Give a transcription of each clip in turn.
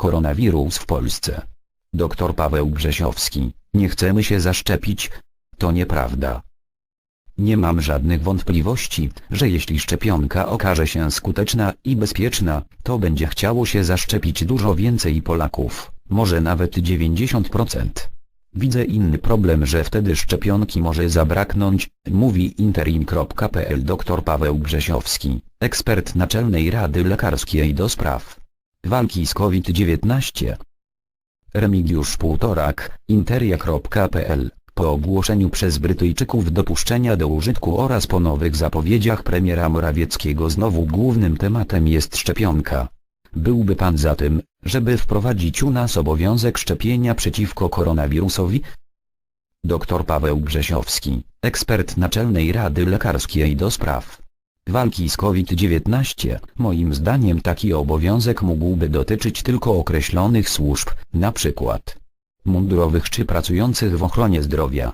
Koronawirus w Polsce. Doktor Paweł Grzesiowski, nie chcemy się zaszczepić? To nieprawda. Nie mam żadnych wątpliwości, że jeśli szczepionka okaże się skuteczna i bezpieczna, to będzie chciało się zaszczepić dużo więcej Polaków, może nawet 90%. Widzę inny problem, że wtedy szczepionki może zabraknąć, mówi interim.pl dr Paweł Grzesiowski, ekspert Naczelnej Rady Lekarskiej do spraw walki z COVID-19. Remigiusz Półtorak, interia.pl po ogłoszeniu przez Brytyjczyków dopuszczenia do użytku oraz po nowych zapowiedziach premiera Morawieckiego znowu głównym tematem jest szczepionka. Byłby pan za tym, żeby wprowadzić u nas obowiązek szczepienia przeciwko koronawirusowi? Dr Paweł Grzesiowski, ekspert Naczelnej Rady Lekarskiej do spraw walki z COVID-19, moim zdaniem taki obowiązek mógłby dotyczyć tylko określonych służb, np. mundurowych czy pracujących w ochronie zdrowia.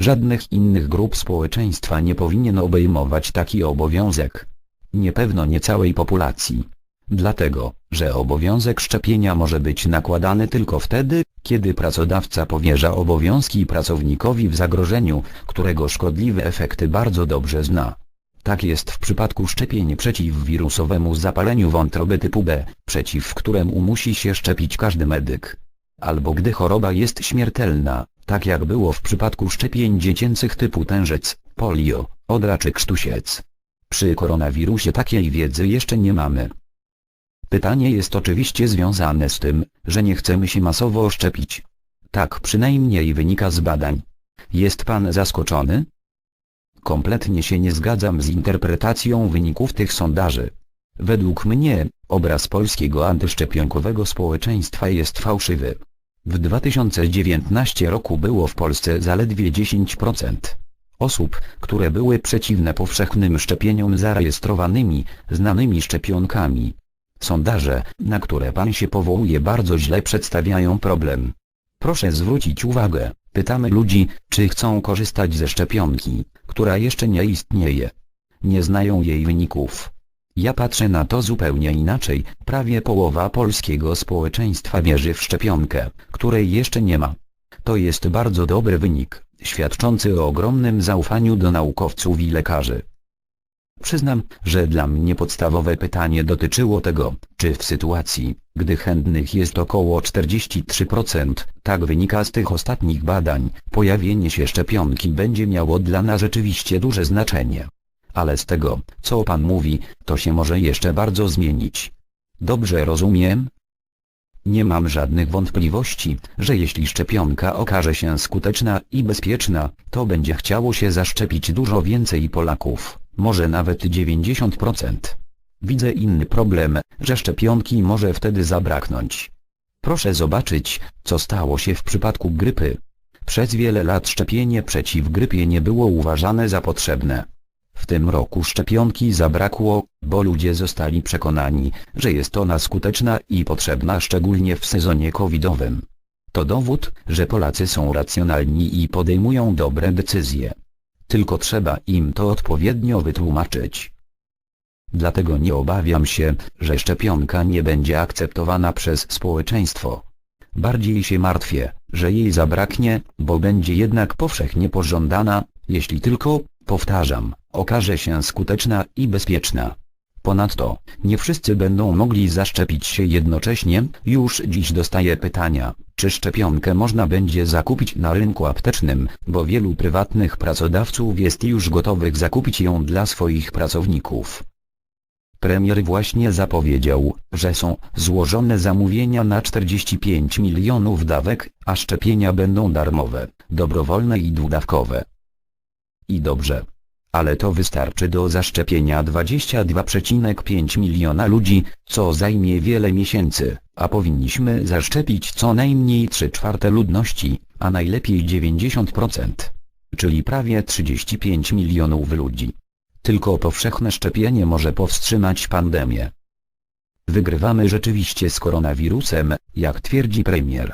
Żadnych innych grup społeczeństwa nie powinien obejmować taki obowiązek. Niepewno nie całej populacji. Dlatego, że obowiązek szczepienia może być nakładany tylko wtedy, kiedy pracodawca powierza obowiązki pracownikowi w zagrożeniu, którego szkodliwe efekty bardzo dobrze zna. Tak jest w przypadku szczepień przeciw wirusowemu zapaleniu wątroby typu B, przeciw któremu musi się szczepić każdy medyk. Albo gdy choroba jest śmiertelna, tak jak było w przypadku szczepień dziecięcych typu tężec, polio, odra czy krztusiec. Przy koronawirusie takiej wiedzy jeszcze nie mamy. Pytanie jest oczywiście związane z tym, że nie chcemy się masowo szczepić. Tak przynajmniej wynika z badań. Jest pan zaskoczony? Kompletnie się nie zgadzam z interpretacją wyników tych sondaży. Według mnie, obraz polskiego antyszczepionkowego społeczeństwa jest fałszywy. W 2019 roku było w Polsce zaledwie 10% osób, które były przeciwne powszechnym szczepieniom zarejestrowanymi, znanymi szczepionkami. Sondaże, na które pan się powołuje bardzo źle przedstawiają problem. Proszę zwrócić uwagę, pytamy ludzi, czy chcą korzystać ze szczepionki, która jeszcze nie istnieje. Nie znają jej wyników. Ja patrzę na to zupełnie inaczej, prawie połowa polskiego społeczeństwa wierzy w szczepionkę, której jeszcze nie ma. To jest bardzo dobry wynik, świadczący o ogromnym zaufaniu do naukowców i lekarzy. Przyznam, że dla mnie podstawowe pytanie dotyczyło tego, czy w sytuacji, gdy chętnych jest około 43%, tak wynika z tych ostatnich badań, pojawienie się szczepionki będzie miało dla nas rzeczywiście duże znaczenie. Ale z tego, co pan mówi, to się może jeszcze bardzo zmienić. Dobrze rozumiem? Nie mam żadnych wątpliwości, że jeśli szczepionka okaże się skuteczna i bezpieczna, to będzie chciało się zaszczepić dużo więcej Polaków może nawet 90%. Widzę inny problem, że szczepionki może wtedy zabraknąć. Proszę zobaczyć, co stało się w przypadku grypy. Przez wiele lat szczepienie przeciw grypie nie było uważane za potrzebne. W tym roku szczepionki zabrakło, bo ludzie zostali przekonani, że jest ona skuteczna i potrzebna szczególnie w sezonie covidowym. To dowód, że Polacy są racjonalni i podejmują dobre decyzje tylko trzeba im to odpowiednio wytłumaczyć. Dlatego nie obawiam się, że szczepionka nie będzie akceptowana przez społeczeństwo. Bardziej się martwię, że jej zabraknie, bo będzie jednak powszechnie pożądana, jeśli tylko, powtarzam, okaże się skuteczna i bezpieczna. Ponadto, nie wszyscy będą mogli zaszczepić się jednocześnie, już dziś dostaję pytania, czy szczepionkę można będzie zakupić na rynku aptecznym, bo wielu prywatnych pracodawców jest już gotowych zakupić ją dla swoich pracowników. Premier właśnie zapowiedział, że są złożone zamówienia na 45 milionów dawek, a szczepienia będą darmowe, dobrowolne i dwudawkowe. I dobrze. Ale to wystarczy do zaszczepienia 22,5 miliona ludzi, co zajmie wiele miesięcy, a powinniśmy zaszczepić co najmniej 3 czwarte ludności, a najlepiej 90%. Czyli prawie 35 milionów ludzi. Tylko powszechne szczepienie może powstrzymać pandemię. Wygrywamy rzeczywiście z koronawirusem, jak twierdzi premier.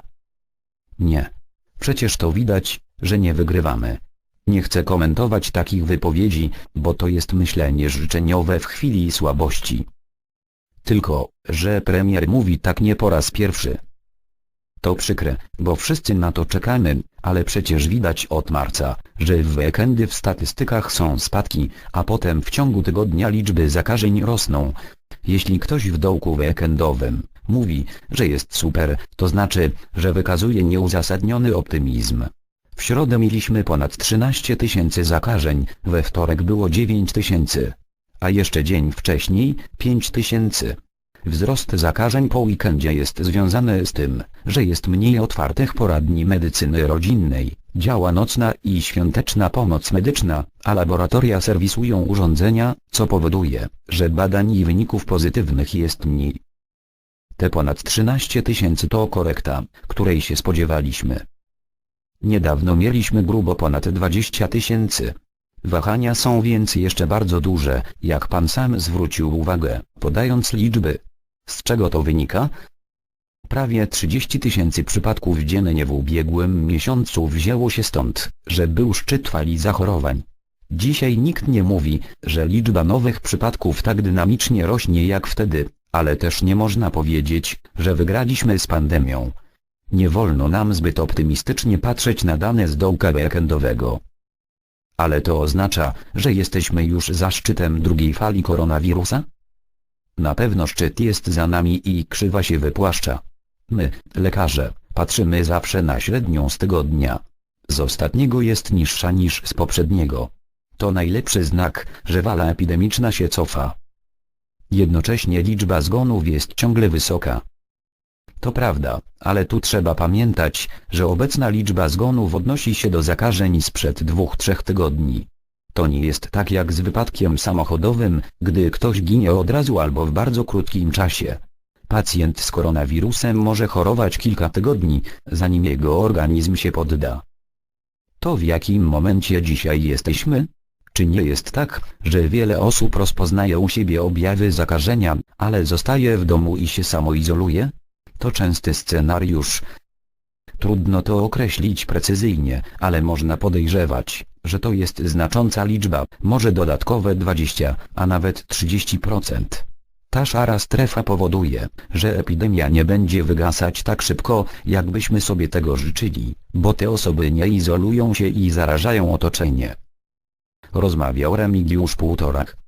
Nie. Przecież to widać, że nie wygrywamy. Nie chcę komentować takich wypowiedzi, bo to jest myślenie życzeniowe w chwili słabości. Tylko, że premier mówi tak nie po raz pierwszy. To przykre, bo wszyscy na to czekamy, ale przecież widać od marca, że w weekendy w statystykach są spadki, a potem w ciągu tygodnia liczby zakażeń rosną. Jeśli ktoś w dołku weekendowym mówi, że jest super, to znaczy, że wykazuje nieuzasadniony optymizm. W środę mieliśmy ponad 13 tysięcy zakażeń, we wtorek było 9 tysięcy, a jeszcze dzień wcześniej 5 tysięcy. Wzrost zakażeń po weekendzie jest związany z tym, że jest mniej otwartych poradni medycyny rodzinnej, działa nocna i świąteczna pomoc medyczna, a laboratoria serwisują urządzenia, co powoduje, że badań i wyników pozytywnych jest mniej. Te ponad 13 tysięcy to korekta, której się spodziewaliśmy. Niedawno mieliśmy grubo ponad 20 tysięcy. Wahania są więc jeszcze bardzo duże, jak pan sam zwrócił uwagę, podając liczby. Z czego to wynika? Prawie 30 tysięcy przypadków dziennie w ubiegłym miesiącu wzięło się stąd, że był szczyt fali zachorowań. Dzisiaj nikt nie mówi, że liczba nowych przypadków tak dynamicznie rośnie jak wtedy, ale też nie można powiedzieć, że wygraliśmy z pandemią. Nie wolno nam zbyt optymistycznie patrzeć na dane z dołka weekendowego. Ale to oznacza, że jesteśmy już za szczytem drugiej fali koronawirusa? Na pewno szczyt jest za nami i krzywa się wypłaszcza. My, lekarze, patrzymy zawsze na średnią z tygodnia. Z ostatniego jest niższa niż z poprzedniego. To najlepszy znak, że fala epidemiczna się cofa. Jednocześnie liczba zgonów jest ciągle wysoka. To prawda, ale tu trzeba pamiętać, że obecna liczba zgonów odnosi się do zakażeń sprzed dwóch-trzech tygodni. To nie jest tak jak z wypadkiem samochodowym, gdy ktoś ginie od razu albo w bardzo krótkim czasie. Pacjent z koronawirusem może chorować kilka tygodni, zanim jego organizm się podda. To w jakim momencie dzisiaj jesteśmy? Czy nie jest tak, że wiele osób rozpoznaje u siebie objawy zakażenia, ale zostaje w domu i się samoizoluje? To częsty scenariusz. Trudno to określić precyzyjnie, ale można podejrzewać, że to jest znacząca liczba, może dodatkowe 20, a nawet 30%. Ta szara strefa powoduje, że epidemia nie będzie wygasać tak szybko, jakbyśmy sobie tego życzyli, bo te osoby nie izolują się i zarażają otoczenie. Rozmawiał Remigiusz Półtorak.